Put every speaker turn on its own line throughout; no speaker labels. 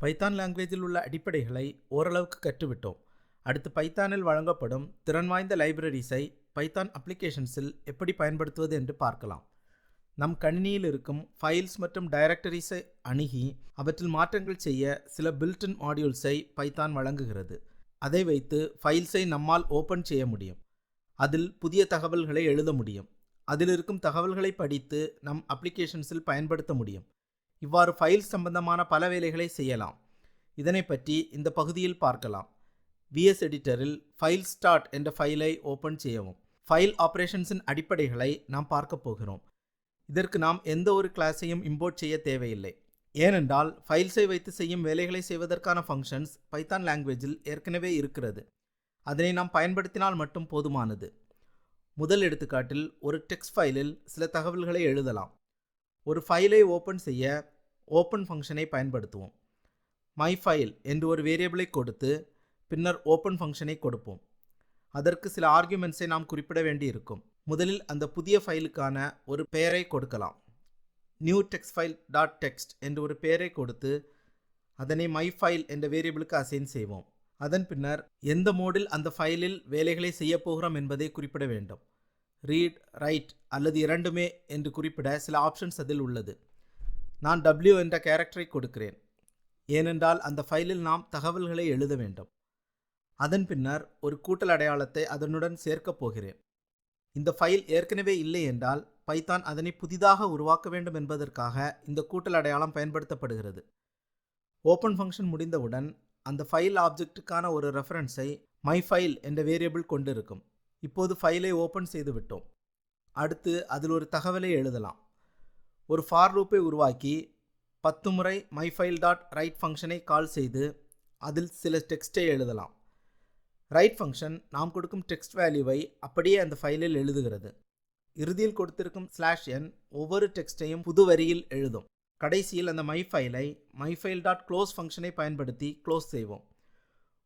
Python லாங்குவேஜில் உள்ள அடிப்படைகளை ஓரளவுக்கு கற்றுவிட்டோம். அடுத்து பைத்தானில் வழங்கப்படும் திறன் வாய்ந்த லைப்ரரிஸை பைத்தான் அப்ளிகேஷன்ஸில் எப்படி பயன்படுத்துவது என்று பார்க்கலாம். நம் கணினியில் இருக்கும் ஃபைல்ஸ் மற்றும் டைரக்டரிஸை அணுகி அவற்றில் மாற்றங்கள் செய்ய சில பில்டின் மாடியூல்ஸை பைத்தான் வழங்குகிறது. அதை வைத்து ஃபைல்ஸை நம்மால் ஓப்பன் செய்ய முடியும். அதில் புதிய தகவல்களை எழுத முடியும். அதில் இருக்கும் தகவல்களை படித்து நம் அப்ளிகேஷன்ஸில் பயன்படுத்த முடியும். இவ்வாறு ஃபைல் சம்பந்தமான பல வேலைகளை செய்யலாம். இதனை பற்றி இந்த பகுதியில் பார்க்கலாம். விஎஸ் எடிட்டரில் ஃபைல் ஸ்டார்ட் என்ற ஃபைலை ஓப்பன் செய்யவும். ஃபைல் ஆப்ரேஷன்ஸின் அடிப்படைகளை நாம் பார்க்க போகிறோம். இதற்கு நாம் எந்த ஒரு கிளாஸையும் இம்போர்ட் செய்ய தேவையில்லை. ஏனென்றால் ஃபைல்ஸை வைத்து செய்யும் வேலைகளை செய்வதற்கான ஃபங்க்ஷன்ஸ் பைத்தான் லாங்குவேஜில் ஏற்கனவே இருக்கிறது. அதனை நாம் பயன்படுத்தினால் மட்டும் போதுமானது. முதல் எடுத்துக்காட்டில் ஒரு டெக்ஸ்ட் ஃபைலில் சில தகவல்களை எழுதலாம். ஒரு ஃபைலை ஓப்பன் செய்ய ஓப்பன் ஃபங்க்ஷனை பயன்படுத்துவோம். மை ஃபைல் என்று ஒரு வேரியபிளை கொடுத்து பின்னர் ஓப்பன் ஃபங்க்ஷனை கொடுப்போம். அதற்கு சில ஆர்குமெண்ட்ஸை நாம் குறிப்பிட வேண்டி இருக்கும் முதலில் அந்த புதிய ஃபைலுக்கான ஒரு பெயரை கொடுக்கலாம். New text file dot text என்று ஒரு பெயரை கொடுத்து அதனை மை ஃபைல் என்ற வேரியபிளுக்கு அசைன் செய்வோம். அதன் பின்னர் எந்த மோடில் அந்த ஃபைலில் வேலைகளை செய்யப் போகிறோம் என்பதை குறிப்பிட வேண்டும். ரீட் ரைட் அல்லது இரண்டுமே என்று குறிப்பிட சில ஆப்ஷன்ஸ் அதில் உள்ளது. நான் டபிள்யூ என்ற கேரக்டரை கொடுக்கிறேன். ஏனென்றால் அந்த ஃபைலில் நாம் தகவல்களை எழுத வேண்டும். அதன் பின்னர் ஒரு கூட்டல் அடையாளத்தை அதனுடன் சேர்க்கப் போகிறேன். இந்த ஃபைல் ஏற்கனவே இல்லை என்றால் பைத்தான் அதனை புதிதாக உருவாக்க வேண்டும் என்பதற்காக இந்த கூட்டல் அடையாளம் பயன்படுத்தப்படுகிறது. ஓப்பன் ஃபங்க்ஷன் முடிந்தவுடன் அந்த ஃபைல் ஆப்ஜெக்ட்டுக்கான ஒரு ரெஃபரன்ஸை மை ஃபைல் என்ற வேரியபிள் கொண்டிருக்கும். இப்போது ஃபைலை ஓப்பன் செய்து விட்டோம் அடுத்து அதில் ஒரு தகவலை எழுதலாம். ஒரு ஃபார் லூப்பை உருவாக்கி பத்து முறை மை ஃபைல் டாட் ரைட் ஃபங்க்ஷனை கால் செய்து அதில் சில டெக்ஸ்ட்டை எழுதலாம். ரைட் ஃபங்க்ஷன் நாம் கொடுக்கும் டெக்ஸ்ட் வேல்யூவை அப்படியே அந்த ஃபைலில் எழுதுகிறது. இறுதியில் கொடுத்திருக்கும் ஸ்லாஷ் என் ஒவ்வொரு டெக்ஸ்ட்டையும் புது வரியில் எழுதும். கடைசியில் அந்த மை ஃபைலை மை ஃபைல் டாட் க்ளோஸ் ஃபங்க்ஷனை பயன்படுத்தி க்ளோஸ் செய்வோம்.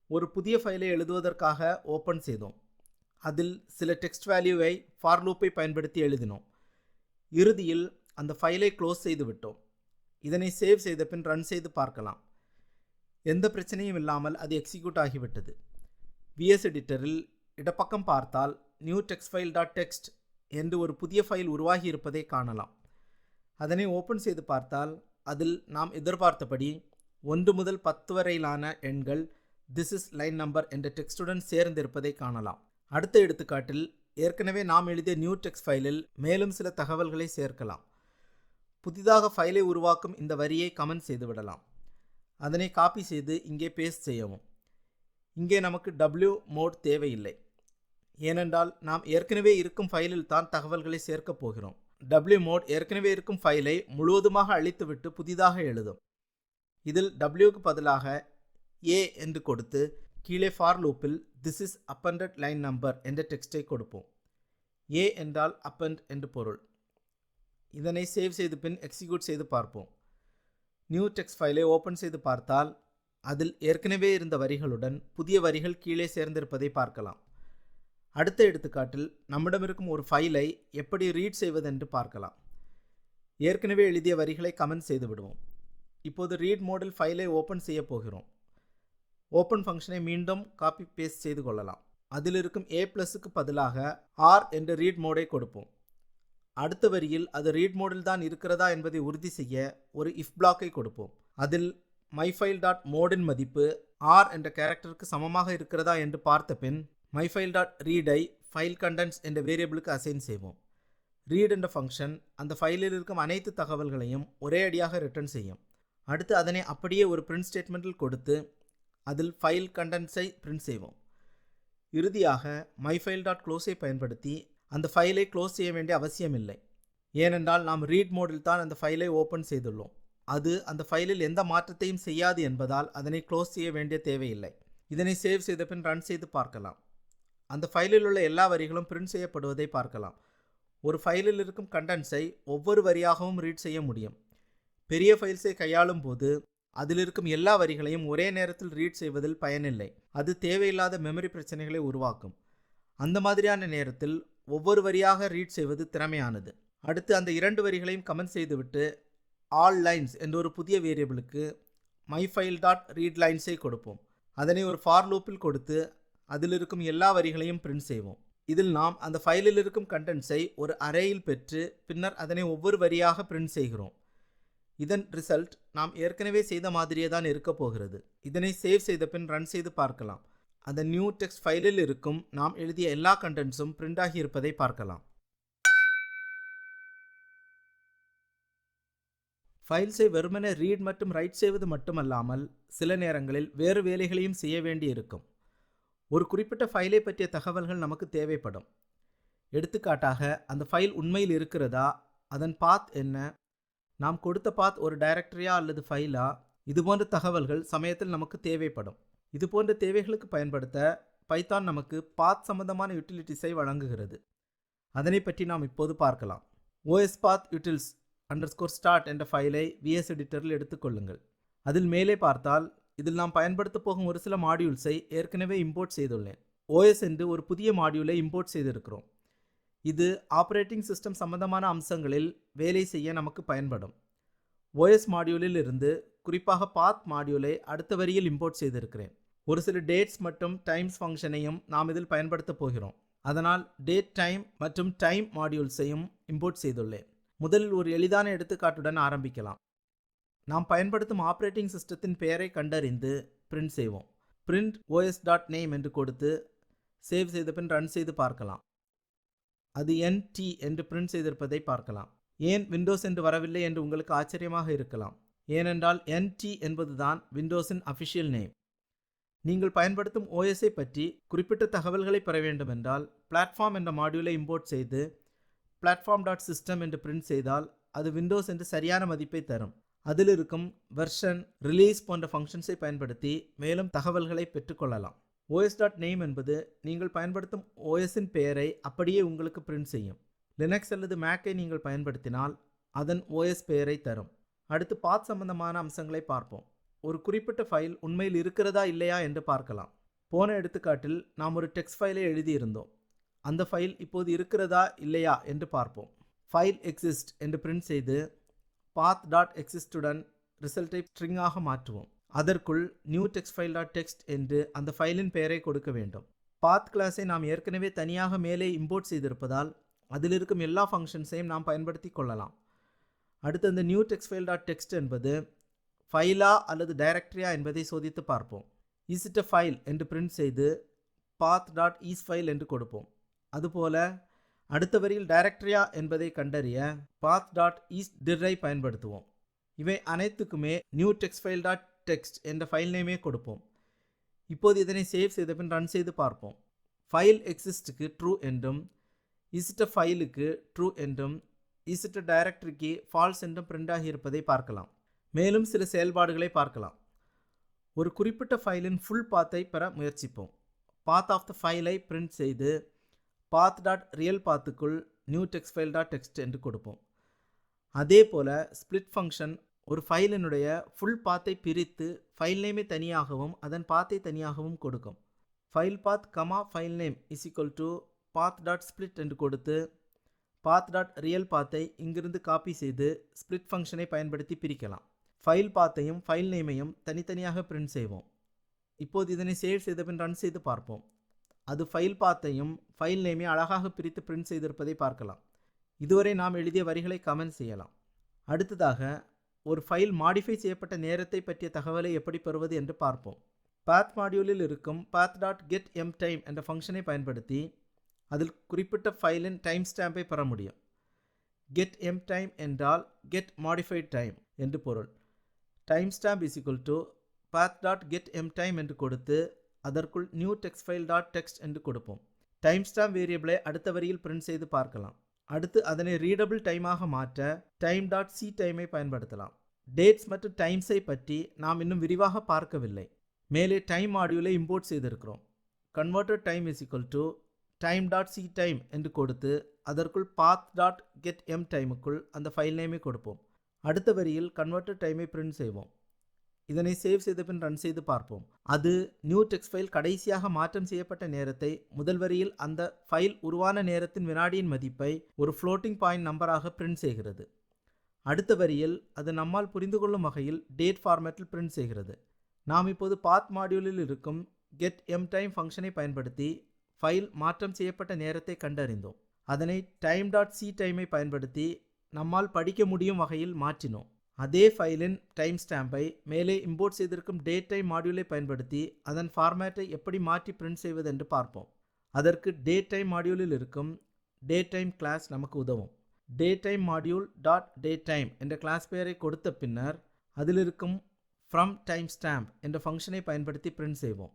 ஒரு புதிய ஃபைலை எழுதுவதற்காக ஓப்பன் செய்தோம். அதில் சில டெக்ஸ்ட் வேல்யூவை ஃபார் லூப்பை பயன்படுத்தி எழுதினோம். இறுதியில் அந்த ஃபைலை க்ளோஸ் செய்து விட்டோம். இதனை சேவ் செய்த பின் ரன் செய்து பார்க்கலாம். எந்த பிரச்சனையும் இல்லாமல் அது எக்ஸிக்யூட் ஆகிவிட்டது. விஎஸ் எடிட்டரில் இடப்பக்கம் பார்த்தால் new text file dot text என்று ஒரு புதிய ஃபைல் உருவாகி இருப்பதை காணலாம். அதனை ஓப்பன் செய்து பார்த்தால் அதில் நாம் எதிர்பார்த்தபடி ஒன்று முதல் பத்து வரையிலான எண்கள் திஸ் இஸ் லைன் நம்பர் என்ற டெக்ஸ்டுடன் சேர்ந்திருப்பதை காணலாம். அடுத்த எடுத்துக்காட்டில் ஏற்கனவே நாம் எழுதிய நியூ டெக்ஸ்ட் ஃபைலில் மேலும் சில தகவல்களை சேர்க்கலாம். புதிதாக ஃபைலை உருவாக்கும் இந்த வரியை கமெண்ட் செய்து விடலாம். அதனை காப்பி செய்து இங்கே பேஸ்ட் செய்யவும். இங்கே நமக்கு டபிள்யூ மோட் தேவையில்லை. ஏனென்றால் நாம் ஏற்கனவே இருக்கும் ஃபைலில் தான் தகவல்களை சேர்க்கப் போகிறோம். டபிள்யூ மோட் ஏற்கனவே இருக்கும் ஃபைலை முழுவதுமாக அழித்துவிட்டு புதிதாக எழுதும். இதில் டபிள்யூக்கு பதிலாக ஏ என்று கொடுத்து கீழே ஃபார் லூப்பில் this is appended line number என்ற டெக்ஸ்டை கொடுப்போம். ஏ என்றால் அப்பண்ட் என்று பொருள். இதனை சேவ் செய்து பின் எக்ஸிக்யூட் செய்து பார்ப்போம். நியூ டெக்ஸ்ட் ஃபைலை ஓப்பன் செய்து பார்த்தால் அதில் ஏற்கனவே இருந்த வரிகளுடன் புதிய வரிகள் கீழே சேர்ந்திருப்பதை பார்க்கலாம். அடுத்த எடுத்துக்காட்டில் நம்மிடம் இருக்கும் ஒரு ஃபைலை எப்படி ரீட் செய்வதென்று பார்க்கலாம். ஏற்கனவே எழுதிய வரிகளை கமெண்ட் செய்து விடுவோம். இப்போது ரீட் மோடில் ஃபைலை ஓப்பன் செய்ய போகிறோம். ஓப்பன் ஃபங்க்ஷனை மீண்டும் காப்பி பேஸ்ட் செய்து கொள்ளலாம். அதில் இருக்கும் ஏ ப்ளஸுக்கு பதிலாக ஆர் என்ற ரீட் மோடை கொடுப்போம். அடுத்த வரியில் அது ரீட் மோடில் தான் இருக்கிறதா என்பதை உறுதி செய்ய ஒரு இஃப் பிளாக்கை கொடுப்போம். அதில் மைஃபைல் டாட் மோடின் மதிப்பு ஆர் என்ற கேரக்டருக்கு சமமாக இருக்கிறதா என்று பார்த்த பின் மைஃபைல் டாட் ரீடை ஃபைல் கண்டென்ட்ஸ் என்ற வேரியபிளுக்கு அசைன் செய்வோம். ரீட் என்ற ஃபங்க்ஷன் அந்த ஃபைலில் இருக்கும் அனைத்து தகவல்களையும் ஒரே அடியாக ரிட்டர்ன் செய்யும். அடுத்து அதனை அப்படியே ஒரு பிரிண்ட் ஸ்டேட்மெண்ட்டில் கொடுத்து அதில் ஃபைல் கண்டென்ட்ஸை பிரிண்ட் செய்வோம். இறுதியாக மைஃபைல் டாட் க்ளோஸை பயன்படுத்தி அந்த ஃபைலை க்ளோஸ் செய்ய வேண்டிய அவசியமில்லை ஏனென்றால் நாம் ரீட் மோடில் தான் அந்த ஃபைலை ஓப்பன் செய்துள்ளோம். அது அந்த ஃபைலில் எந்த மாற்றத்தையும் செய்யாது என்பதால் அதனை க்ளோஸ் செய்ய வேண்டிய தேவையில்லை. இதனை சேவ் செய்த பின் ரன் செய்து பார்க்கலாம். அந்த ஃபைலில் உள்ள எல்லா வரிகளும் பிரிண்ட் செய்யப்படுவதை பார்க்கலாம். ஒரு ஃபைலில் இருக்கும் கண்டென்ட்ஸை ஒவ்வொரு வரியாகவும் ரீட் செய்ய முடியும். பெரிய ஃபைல்ஸை கையாளும் போது அதில் இருக்கும் எல்லா வரிகளையும் ஒரே நேரத்தில் ரீட் செய்வதில் பயனில்லை. அது தேவையில்லாத மெமரி பிரச்சனைகளை உருவாக்கும். அந்த மாதிரியான நேரத்தில் ஒவ்வொரு வரியாக ரீட் செய்வது திறமையானது. அடுத்து அந்த இரண்டு வரிகளையும் கமெண்ட் செய்துவிட்டு ஆல் லைன்ஸ் என்ற ஒரு புதிய வேரியபிளுக்கு மை ஃபைல் டாட் ரீட் லைன்ஸை கொடுப்போம். அதனை ஒரு ஃபார் லூப்பில் கொடுத்து அதில் இருக்கும் எல்லா வரிகளையும் பிரிண்ட் செய்வோம். இதில் நாம் அந்த ஃபைலில் இருக்கும் கண்டென்ட்ஸை ஒரு அறையில் பெற்று பின்னர் அதனை ஒவ்வொரு வரியாக பிரிண்ட் செய்கிறோம். இதன் ரிசல்ட் நாம் ஏற்கனவே செய்த மாதிரியே தான் இருக்க போகிறது. இதனை சேவ் செய்த பின் ரன் செய்து பார்க்கலாம். அந்த நியூ டெக்ஸ்ட் ஃபைலில் இருக்கும் நாம் எழுதிய எல்லா கண்டென்ட்ஸும் பிரிண்ட் ஆகி இருப்பதை பார்க்கலாம். ஃபைல்ஸை வெறுமனே ரீட் மற்றும் ரைட் செய்வது மட்டுமல்லாமல் சில நேரங்களில் வேறு வேலைகளையும் செய்ய வேண்டி இருக்கும் ஒரு குறிப்பிட்ட ஃபைலை பற்றிய தகவல்கள் நமக்கு தேவைப்படும். எடுத்துக்காட்டாக அந்த ஃபைல் உண்மையில் இருக்கிறதா அதன் பாத் என்ன நாம் கொடுத்த பாத் ஒரு டைரக்டரியா அல்லது ஃபைலா இதுபோன்ற தகவல்கள் சமயத்தில் நமக்கு தேவைப்படும். இது போன்ற தேவைகளுக்கு பயன்படுத்த பைத்தான் நமக்கு பாத் சம்பந்தமான யூட்டிலிட்டிஸை வழங்குகிறது. அதனை பற்றி நாம் இப்போது பார்க்கலாம். OS path utils underscore start என்ற ஃபைலை விஎஸ் எடிட்டரில் எடுத்துக்கொள்ளுங்கள் அதில் மேலே பார்த்தால் இதில் நாம் பயன்படுத்த போகும் ஒரு சில மாடியூல்ஸை ஏற்கனவே இம்போர்ட் செய்துள்ளேன். ஓஎஸ் என்று ஒரு புதிய மாடியூலை இம்போர்ட் செய்திருக்கிறோம். இது ஆப்ரேட்டிங் சிஸ்டம் சம்பந்தமான அம்சங்களில் வேலை செய்ய நமக்கு பயன்படும். ஓஎஸ் மாடியூலில் இருந்து குறிப்பாக பாத் மாடியூலை அடுத்த வரியில் இம்போர்ட் செய்திருக்கிறேன். ஒரு சில டேட்ஸ் மற்றும் டைம்ஸ் ஃபங்க்ஷனையும் நாம் இதில் பயன்படுத்த போகிறோம். அதனால் டேட் டைம் மற்றும் டைம் மாடியூல்ஸையும் இம்போர்ட் செய்துள்ளேன். முதலில் ஒரு எளிதான எடுத்துக்காட்டுடன் ஆரம்பிக்கலாம். நாம் பயன்படுத்தும் ஆப்ரேட்டிங் சிஸ்டத்தின் பெயரை கண்டறிந்து பிரிண்ட் செய்வோம். பிரிண்ட் ஓஎஸ் டாட் நேம் என்று கொடுத்து சேவ் செய்த பின் ரன் செய்து பார்க்கலாம். அது என்டி என்று பிரிண்ட் செய்திருப்பதை பார்க்கலாம். ஏன் விண்டோஸ் என்று வரவில்லை என்று உங்களுக்கு ஆச்சரியமாக இருக்கலாம். ஏனென்றால் என்டி என்பதுதான் விண்டோஸின் அஃபிஷியல் நேம் நீங்கள் பயன்படுத்தும் ஓஎஸ்ஐ பற்றி குறிப்பிட்ட தகவல்களை பெற வேண்டுமென்றால் பிளாட்ஃபார்ம் என்ற மாடியூலை இம்போர்ட் செய்து பிளாட்ஃபார்ம் டாட் சிஸ்டம் என்று பிரிண்ட் செய்தால் அது விண்டோஸ் என்று சரியான மதிப்பை தரும். அதில் இருக்கும் வெர்ஷன் ரிலீஸ் போன்ற ஃபங்க்ஷன்ஸை பயன்படுத்தி மேலும் தகவல்களை பெற்றுக்கொள்ளலாம். ஓஎஸ் டாட் நேம் என்பது நீங்கள் பயன்படுத்தும் ஓஎஸின் பெயரை அப்படியே உங்களுக்கு பிரிண்ட் செய்யும். லினக்ஸ் அல்லது மேக்கை நீங்கள் பயன்படுத்தினால் அதன் ஓஎஸ் பெயரை தரும். அடுத்து பாத் சம்பந்தமான அம்சங்களை பார்ப்போம். ஒரு குறிப்பிட்ட ஃபைல் உண்மையில் இருக்கிறதா இல்லையா என்று பார்க்கலாம். போன எடுத்துக்காட்டில் நாம் ஒரு டெக்ஸ்ட் ஃபைலை எழுதியிருந்தோம். அந்த ஃபைல் இப்போது இருக்கிறதா இல்லையா என்று பார்ப்போம். ஃபைல் எக்ஸிஸ்ட் என்று பிரிண்ட் செய்து பாத் டாட் எக்ஸிஸ்டுடன் ரிசல்ட்டை ஸ்ட்ரிங்காக மாற்றுவோம். அதற்குள் new text file dot text என்று அந்த ஃபைலின் பெயரை கொடுக்க வேண்டும். பாத் கிளாஸை நாம் ஏற்கனவே தனியாக மேலே இம்போர்ட் செய்திருப்பதால் அதில் இருக்கும் எல்லா ஃபங்க்ஷன்ஸையும் நாம் பயன்படுத்தி கொள்ளலாம். அடுத்து அந்த new text file dot text என்பது ஃபைலா அல்லது டைரக்டரியா என்பதை சோதித்து பார்ப்போம். இஸ் இட் அ ஃபைல் என்று பிரிண்ட் செய்து பாத் டாட் இஸ் ஃபைல் என்று கொடுப்போம். அதுபோல அடுத்த வரியில் டைரக்டரியா என்பதை கண்டறிய பாத் டாட் இஸ் டிரை பயன்படுத்துவோம். இவை அனைத்துக்குமே new text file dot text என்ற ஃபைல் நேமே கொடுப்போம். இப்போது இதனை சேவ் செய்த பின் ரன் செய்து பார்ப்போம். ஃபைல் எக்ஸிஸ்ட்டுக்கு ட்ரூ என்றும் இசிட்ட ஃபைலுக்கு ட்ரூ என்றும் இசிட்ட டைரக்டரிக்கு ஃபால்ஸ் என்றும் பிரிண்ட் ஆகியிருப்பதை பார்க்கலாம். மேலும் சில செயல்பாடுகளை பார்க்கலாம். ஒரு குறிப்பிட்ட ஃபைலின் ஃபுல் பாத்தை பெற முயற்சிப்போம். பாத் ஆஃப் த ஃபைலை பிரிண்ட் செய்து path dot real பாத்துக்குள் new text file dot text என்று கொடுப்போம். அதே போல் ஸ்பிளிட் ஃபங்க்ஷன் ஒரு ஃபைலினுடைய ஃபுல் பாத்தை பிரித்து ஃபைல் நேமை தனியாகவும் அதன் பாத்தை தனியாகவும் கொடுக்கும். File path comma file name is equal to path dot split என்று கொடுத்து பாத் டாட் ரியல் பாத்தை இங்கிருந்து காப்பி செய்து ஸ்பிளிட் ஃபங்க்ஷனை பயன்படுத்தி பிரிக்கலாம். ஃபைல் பாத்தையும் ஃபைல் நேமையும் தனித்தனியாக பிரிண்ட் செய்வோம் இப்போது இதனை சேவ் செய்த பின் ரன் செய்து பார்ப்போம். அது ஃபைல் பாத்தையும் ஃபைல் நேமை அழகாக பிரித்து பிரிண்ட் செய்திருப்பதை பார்க்கலாம். இதுவரை நாம் எழுதிய வரிகளை கமெண்ட் செய்யலாம். அடுத்ததாக ஒரு ஃபைல் மாடிஃபை செய்யப்பட்ட நேரத்தை பற்றிய தகவலை எப்படி பெறுவது என்று பார்ப்போம். பாத் மாடியூலில் இருக்கும் path dot get M time என்ற ஃபங்க்ஷனை பயன்படுத்தி அதில் குறிப்பிட்ட ஃபைலின் டைம் ஸ்டாம்பை பெற முடியும். கெட் எம் டைம் என்றால் கெட் மாடிஃபைட் டைம் என்று பொருள். Timestamp is equal to path dot get M time என்று கொடுத்து அதற்குள் new text file dot text என்று கொடுப்போம். டைம் ஸ்டாம்ப் வேரியபிளை அடுத்த வரியில் பிரிண்ட் செய்து பார்க்கலாம். அடுத்து அதனை ரீடபிள் டைமாக மாற்ற டைம் டாட் சி டைமை பயன்படுத்தலாம். டேட்ஸ் மற்றும் டைம்ஸை பற்றி நாம் இன்னும் விரிவாக பார்க்கவில்லை. மேலே டைம் மாடியூலை இம்போர்ட் செய்திருக்கிறோம். Converted time is equal to time dot C time என்று கொடுத்து அதற்குள் பாத் டாட் கெட் எம் டைமுக்குள் அந்த ஃபைல் நேமை கொடுப்போம். அடுத்த வரியில் கன்வெர்ட்டட் டைமை பிரிண்ட் செய்வோம். இதனை சேவ் செய்த பின் ரன் செய்து பார்ப்போம். அது நியூ டெக்ஸ்ட் ஃபைல் கடைசியாக மாற்றம் செய்யப்பட்ட நேரத்தை முதல் வரியில் அந்த ஃபைல் உருவான நேரத்தின் வினாடியின் மதிப்பை ஒரு ஃப்ளோட்டிங் பாயிண்ட் நம்பராக பிரிண்ட் செய்கிறது. அடுத்த வரியில் அது நம்மால் புரிந்து கொள்ளும் வகையில் டேட் ஃபார்மேட்டில் பிரிண்ட் செய்கிறது. நாம் இப்போது பாத் மாடியூலில் இருக்கும் கெட் எம் டைம் ஃபங்க்ஷனை பயன்படுத்தி ஃபைல் மாற்றம் செய்யப்பட்ட நேரத்தை கண்டறிந்தோம். அதனை டைம் டாட் சி டைமை பயன்படுத்தி நம்மால் படிக்க முடியும் வகையில் மாற்றினோம். அதே ஃபைலின் டைம் ஸ்டாம்பை மேலே இம்போர்ட் செய்திருக்கும் டேட் டைம் மாடியூலை பயன்படுத்தி அதன் ஃபார்மேட்டை எப்படி மாற்றி பிரிண்ட் செய்வது என்று பார்ப்போம். அதற்கு டேட் டைம் மாடியூலில் இருக்கும் டேட் டைம் கிளாஸ் நமக்கு உதவும். Date time module dot date time என்ற கிளாஸ் பெயரை கொடுத்த பின்னர் அதில் இருக்கும் ஃப்ரம் டைம் ஸ்டாம்ப் என்ற ஃபங்க்ஷனை பயன்படுத்தி பிரிண்ட் செய்வோம்.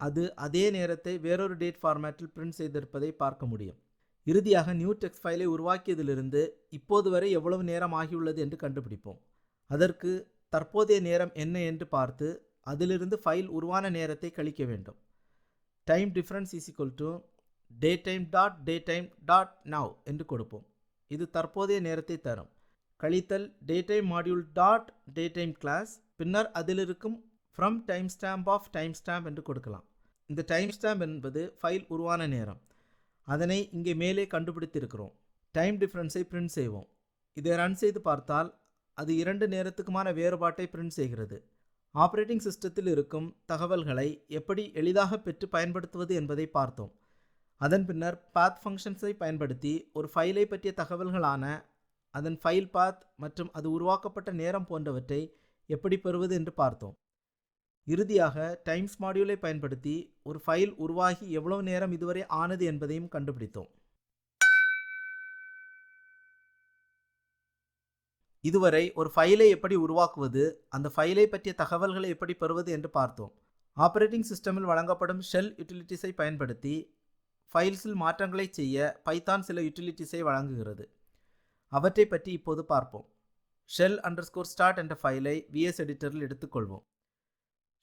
அது அதே நேரத்தை வேறொரு டேட் ஃபார்மேட்டில் பிரிண்ட் செய்திருப்பதை பார்க்க முடியும். இறுதியாக நியூ டெக்ஸ்ட் ஃபைலை உருவாக்கியதிலிருந்து இப்போது வரை எவ்வளவு நேரம் ஆகியுள்ளது என்று கண்டுபிடிப்போம். அதற்கு தற்போதைய நேரம் என்ன என்று பார்த்து அதிலிருந்து ஃபைல் உருவான நேரத்தை கழிக்க வேண்டும். Time difference is equal to date time dot date time dot now என்று கொடுப்போம். இது தற்போதைய நேரத்தை தரும். கழித்தல் date time module dot date time class பின்னர் அதிலிருக்கும் from time stamp of time stamp என்று கொடுக்கலாம். இந்த டைம் ஸ்டாம்ப் என்பது ஃபைல் உருவான நேரம். அதனை இங்கே மேலே கண்டுபிடித்திருக்கிறோம். டைம் டிஃப்ரென்ஸை பிரிண்ட் செய்வோம். இதை ரன் செய்து பார்த்தால் அது இரண்டு நேரத்துக்குமான வேறுபாட்டை பிரிண்ட் செய்கிறது. ஆப்ரேட்டிங் சிஸ்டத்தில் இருக்கும் தகவல்களை எப்படி எளிதாக பெற்று பயன்படுத்துவது என்பதை பார்த்தோம். அதன் பின்னர் பாத் ஃபங்க்ஷன்ஸை பயன்படுத்தி ஒரு ஃபைலை பற்றிய தகவல்களான அதன் ஃபைல் பாத் மற்றும் அது உருவாக்கப்பட்ட நேரம் போன்றவற்றை எப்படி பெறுவது என்று பார்த்தோம். இறுதியாக டைம்ஸ் மாடியூலை பயன்படுத்தி ஒரு ஃபைல் உருவாகி எவ்வளவு நேரம் இதுவரை ஆனது என்பதையும் கண்டுபிடித்தோம். இதுவரை ஒரு ஃபைலை எப்படி உருவாக்குவது அந்த ஃபைலை பற்றிய தகவல்களை எப்படி பெறுவது என்று பார்த்தோம். ஆப்ரேட்டிங் சிஸ்டமில் வழங்கப்படும் ஷெல் யூட்டிலிட்டிஸை பயன்படுத்தி ஃபைல்ஸில் மாற்றங்களை செய்ய பைத்தான் சில யூட்டிலிட்டிஸை வழங்குகிறது. அவற்றை பற்றி இப்போது பார்ப்போம். ஷெல் அண்டர்ஸ்கோர் ஸ்டார்ட் என்ற ஃபைலை விஎஸ் எடிட்டரில் எடுத்துக்கொள்வோம்.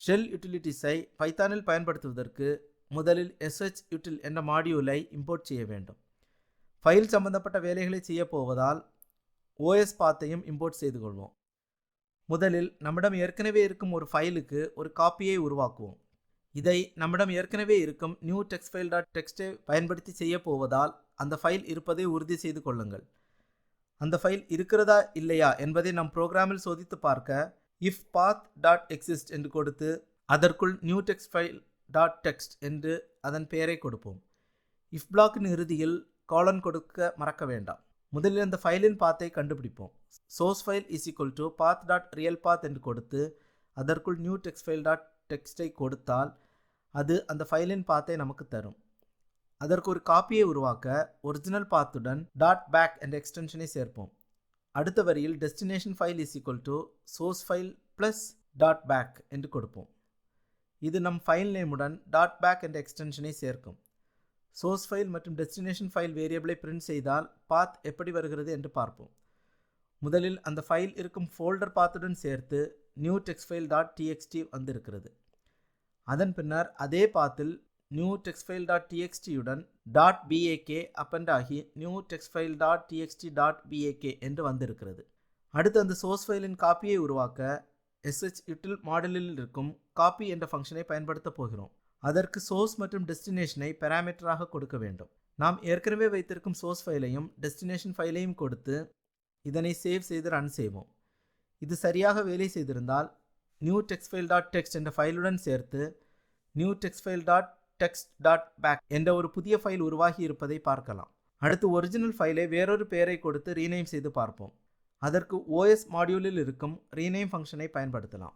ஷெல் யூட்டிலிட்டிஸை பைத்தானில் பயன்படுத்துவதற்கு முதலில் எஸ்ஹெச் யூட்டில் என்ற மாடியூலை இம்போர்ட் செய்ய வேண்டும். ஃபைல் சம்பந்தப்பட்ட வேலைகளை செய்யப்போவதால் ஓஎஸ் பாத்தையும் இம்போர்ட் செய்து கொள்வோம். முதலில் நம்மிடம் ஏற்கனவே இருக்கும் ஒரு ஃபைலுக்கு ஒரு காப்பியை உருவாக்குவோம். இதை நம்மிடம் ஏற்கனவே இருக்கும் நியூ டெக்ஸ்ட் ஃபைல் டாட் டெக்ஸ்டை பயன்படுத்தி செய்ய போவதால் அந்த ஃபைல் இருப்பதை உறுதி செய்து கொள்ளுங்கள். அந்த ஃபைல் இருக்கிறதா இல்லையா என்பதை நம் ப்ரோக்ராமில் சோதித்து பார்க்க இஃப் பாத் டாட் எக்ஸிஸ்ட் என்று கொடுத்து அதற்குள் new text file dot text என்று அதன் பெயரை கொடுப்போம். இஃப் பிளாக்கின் இறுதியில் காலன் கொடுக்க மறக்க வேண்டாம். முதலில் அந்த ஃபைலின் பாத்தை கண்டுபிடிப்போம். Source file is equal to path dot real path என்று கொடுத்து அதற்குள் நியூ டெக்ஸ்ட் ஃபைல் டாட் டெக்ஸ்ட்டை கொடுத்தால் அது அந்த ஃபைலின் பாத்தை நமக்கு தரும். அதற்கு ஒரு காப்பியை உருவாக்க ஒரிஜினல் பாத்துடன் டாட் பேக் என்ற எக்ஸ்டென்ஷனை சேர்ப்போம். அடுத்த வரியில் destination file is equal to source file plus dot bak என்று கொடுப்போம். இது நம் ஃபைல் நேமுடன் டாட் பேக் என்ற எக்ஸ்டென்ஷனை சேர்க்கும். சோர்ஸ் ஃபைல் மற்றும் டெஸ்டினேஷன் ஃபைல் வேரியபிளை பிரிண்ட் செய்தால் பாத் எப்படி வருகிறது என்று பார்ப்போம். முதலில் அந்த ஃபைல் இருக்கும் ஃபோல்டர் பாத்துடன் சேர்த்து new text file dot TXT வந்திருக்கிறது. அதன் பின்னர் அதே பாத்தில் நியூ டெக்ஸ்ஃபைல் டாட் டிஎக்ஸ்டியுடன் டாட் பிஏகே அப்பண்ட் ஆகி new text file dot TXT dot BAK என்று வந்திருக்கிறது. அடுத்து அந்த சோர்ஸ் ஃபைலின் காப்பியை உருவாக்க எஸ்ஹெச் யூட்டில் மாடலில் இருக்கும் காப்பி என்ற ஃபங்க்ஷனை பயன்படுத்த போகிறோம். அதற்கு சோர்ஸ் மற்றும் டெஸ்டினேஷனை பேராமீட்டராக கொடுக்க வேண்டும். நாம் ஏற்கனவே வைத்திருக்கும் சோர்ஸ் ஃபைலையும் டெஸ்டினேஷன் ஃபைலையும் கொடுத்து இதனை சேவ் செய்து ரன் செய்வோம். இது சரியாக வேலை செய்திருந்தால் new text file dot text என்ற ஃபைலுடன் சேர்த்து new text file dot text dot bak என்ற ஒரு புதிய ஃபைல் உருவாகி இருப்பதை பார்க்கலாம். அடுத்து ஒரிஜினல் ஃபைலை வேறொரு பெயரை கொடுத்து ரீநேம் செய்து பார்ப்போம். அதற்கு ஓஎஸ் மாடியூலில் இருக்கும் ரீநேம் ஃபங்க்ஷனை பயன்படுத்தலாம்.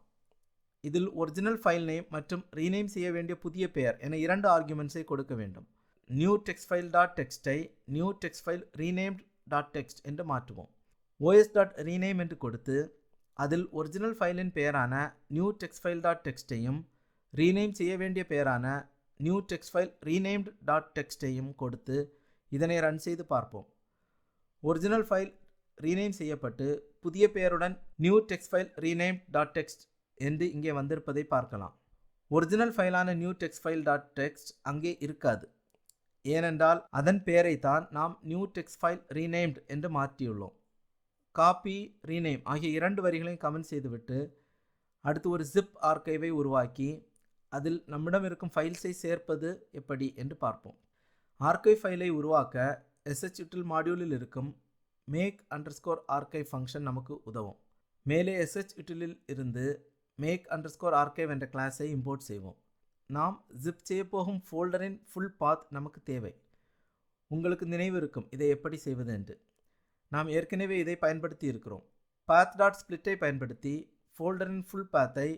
இதில் ஒரிஜினல் ஃபைல் நேம் மற்றும் ரீநேம் செய்ய வேண்டிய புதிய பெயர் என இரண்டு ஆர்குமெண்ட்ஸை கொடுக்க வேண்டும். நியூ டெக்ஸ்ட் ஃபைல் டாட் டெக்ஸ்ட்டை new text file renamed dot text என்று மாற்றுவோம். ஓஎஸ் டாட் ரீநேம் என்று கொடுத்து அதில் ஒரிஜினல் ஃபைலின் பெயரான நியூ டெக்ஸ்ட் ஃபைல் டாட் டெக்ஸ்டையும் ரீநேம் செய்ய வேண்டிய பெயரான new text file renamed dot டெக்ஸ்டையும் கொடுத்து இதனை ரன் செய்து பார்ப்போம். ஒரிஜினல் ஃபைல் ரீநேம் செய்யப்பட்டு புதிய பெயருடன் new text file rename dot text என்று இங்கே வந்திருப்பதை பார்க்கலாம். Original ஃபைலான new text file dot text அங்கே இருக்காது. ஏனென்றால் அதன் பெயரை தான் நாம் நியூ டெக்ஸ்ட் ஃபைல் ரீநேம்ட் என்று மாற்றியுள்ளோம். காப்பி ரீநேம் ஆகிய இரண்டு வரிகளையும் கமெண்ட் செய்துவிட்டு அடுத்து ஒரு ஜிப் ஆர்கைவை உருவாக்கி அதில் நம்மிடம் இருக்கும் ஃபைல்ஸை சேர்ப்பது எப்படி என்று பார்ப்போம். ஆர்கைவ் ஃபைலை உருவாக்க எஸ்ஹெச்யூட்டில் மாடியூலில் இருக்கும் make under score archive function நமக்கு உதவும். மேலே எஸ்ஹெச் யூட்டிலில் இருந்து மேக் அண்டர்ஸ்கோர் ஆர்கைவ் என்ற கிளாஸை இம்போர்ட் செய்வோம். நாம் ஜிப் செய்ய போகும் ஃபோல்டரின் ஃபுல் பாத் நமக்கு தேவை. உங்களுக்கு நினைவு இருக்கும் இதை எப்படி செய்வது என்று. நாம் ஏற்கனவே இதை பயன்படுத்தி இருக்கிறோம். பாத் டாட் ஸ்பிளிட்டை பயன்படுத்தி ஃபோல்டரின் ஃபுல் பாத்தை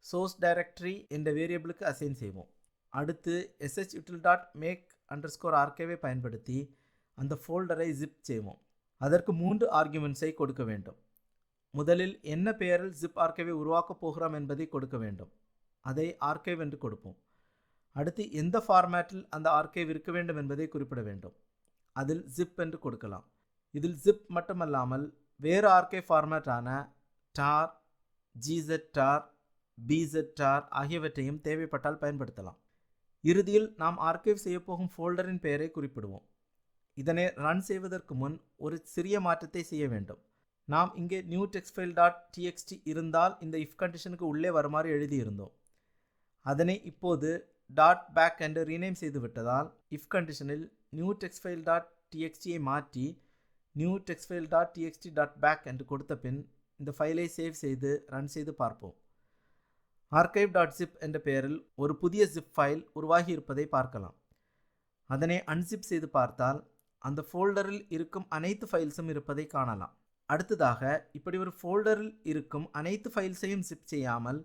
சோர்ஸ் டைரக்டரி என்ற வேரியபிளுக்கு அசைன் செய்வோம். அடுத்து SH util dot make underscore ஆர்கேவை பயன்படுத்தி அந்த ஃபோல்டரை ஜிப் செய்வோம். அதற்கு மூன்று ஆர்கியூமெண்ட்ஸை கொடுக்க வேண்டும். முதலில் என்ன பெயரில் ஜிப் ஆர்கேவை உருவாக்கப் போகிறோம் என்பதை கொடுக்க வேண்டும். அதை ஆர்கேவ் என்று கொடுப்போம். அடுத்து எந்த ஃபார்மேட்டில் அந்த ஆர்கேவ் இருக்க வேண்டும் என்பதை குறிப்பிட வேண்டும். அதில் ஜிப் என்று கொடுக்கலாம். இதில் ஜிப் மட்டுமல்லாமல் வேறு ஆர்கே ஃபார்மேட்டான டார் ஜிசெட் டார் பிசெட் டார் ஆகியவற்றையும் தேவைப்பட்டால் பயன்படுத்தலாம். இறுதியில் நாம் ஆர்கைவ் செய்யப்போகும் ஃபோல்டரின் பெயரை குறிப்பிடுவோம். இதனை ரன் செய்வதற்கு முன் ஒரு சிறிய மாற்றத்தை செய்ய வேண்டும். நாம் இங்கே new text file dot TXT இருந்தால் இந்த இஃப் கண்டிஷனுக்கு உள்ளே வருமாறு எழுதியிருந்தோம். அதனை இப்போது டாட் பேக் என்று ரீநேம் செய்து விட்டதால் இஃப் கண்டிஷனில் நியூ டெக்ஸ்ட் ஃபைல் டாட் டிஎக்ஸ்டியை மாற்றி new text file dot TXT dot bak என்று கொடுத்த பின் இந்த ஃபைலை சேவ் செய்து ரன் செய்து பார்ப்போம். ஆர்கைவ் டாட் சிப் என்ற பெயரில் ஒரு புதிய ஜிப் ஃபைல் உருவாகி இருப்பதை பார்க்கலாம். அதனை அன்சிப் செய்து பார்த்தால் அந்த ஃபோல்டரில் இருக்கும் அனைத்து ஃபைல்ஸும் இருப்பதை காணலாம். அடுத்ததாக இப்படி ஒரு ஃபோல்டரில் இருக்கும் அனைத்து ஃபைல்ஸையும் ஜிப் செய்யாமல்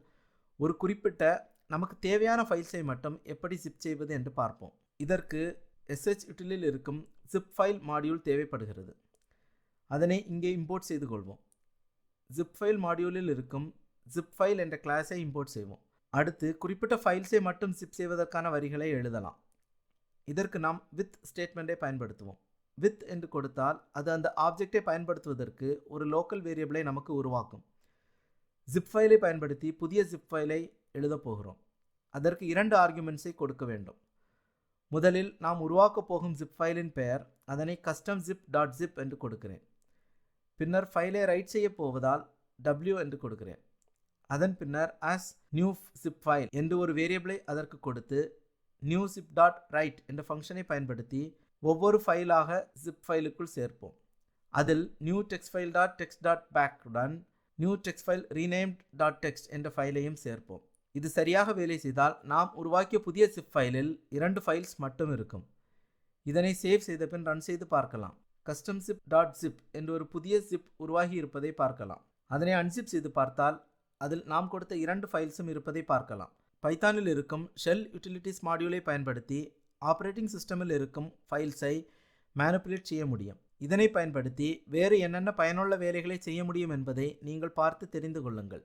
ஒரு குறிப்பிட்ட நமக்கு தேவையான ஃபைல்ஸை மட்டும் எப்படி ஜிப் செய்வது என்று பார்ப்போம். இதற்கு எஸ்ஹெச் யூட்டிலில் இருக்கும் ஜிப் ஃபைல் மாடியூல் தேவைப்படுகிறது. அதனை இங்கே இம்போர்ட் செய்து கொள்வோம். ஜிப் ஃபைல் மாடியூலில் இருக்கும் ஜிப் ஃபைல் என்ற கிளாஸை இம்போர்ட் செய்வோம். அடுத்து குறிப்பிட்ட ஃபைல்ஸை மட்டும் ஜிப் செய்வதற்கான வரிகளை எழுதலாம். இதற்கு நாம் வித் ஸ்டேட்மெண்ட்டை பயன்படுத்துவோம். வித் என்று கொடுத்தால் அது அந்த ஆப்ஜெக்டை பயன்படுத்துவதற்கு ஒரு லோக்கல் வேரியபிளை நமக்கு உருவாக்கும். ஜிப் ஃபைலை பயன்படுத்தி புதிய ஜிப் ஃபைலை எழுதப் போகிறோம். அதற்கு இரண்டு ஆர்குமெண்ட்ஸை கொடுக்க வேண்டும். முதலில் நாம் உருவாக்கப் போகும் ஜிப் ஃபைலின் பெயர் அதனை கஸ்டம் ஜிப் டாட் ஜிப் என்று கொடுக்கிறேன். பின்னர் ஃபைலை ரைட் செய்ய போவதால் டபிள்யூ என்று கொடுக்கிறேன். அதன் பின்னர் ஆஸ் நியூ சிப் ஃபைல் என்று ஒரு வேரியபிளை அதற்கு கொடுத்து நியூ சிப் டாட் ரைட் என்ற ஃபங்க்ஷனை பயன்படுத்தி ஒவ்வொரு ஃபைலாக ஜிப் ஃபைலுக்குள் சேர்ப்போம். அதில் new text file dot text dot பேக்குடன் new text file renamed dot text என்ற ஃபைலையும் சேர்ப்போம். இது சரியாக வேலை செய்தால் நாம் உருவாக்கிய புதிய சிப் ஃபைலில் இரண்டு ஃபைல்ஸ் மட்டும் இருக்கும். இதனை சேவ் செய்த பின் ரன் செய்து பார்க்கலாம். கஸ்டம் சிப் டாட் ஜிப் என்று ஒரு புதிய ஜிப் உருவாகி இருப்பதை பார்க்கலாம். அதனை அன்சிப் செய்து பார்த்தால் அதில் நாம் கொடுத்த இரண்டு ஃபைல்ஸும் இருப்பதை பார்க்கலாம். பைத்தானில் இருக்கும் ஷெல் யூட்டிலிட்டிஸ் மாடியூலை பயன்படுத்தி ஆப்ரேட்டிங் சிஸ்டமில் இருக்கும் ஃபைல்ஸை மேனுப்புலேட் செய்ய முடியும். இதனை பயன்படுத்தி வேறு என்னென்ன பயனுள்ள வேலைகளை செய்ய முடியும் என்பதை நீங்கள் பார்த்து தெரிந்து கொள்ளுங்கள்.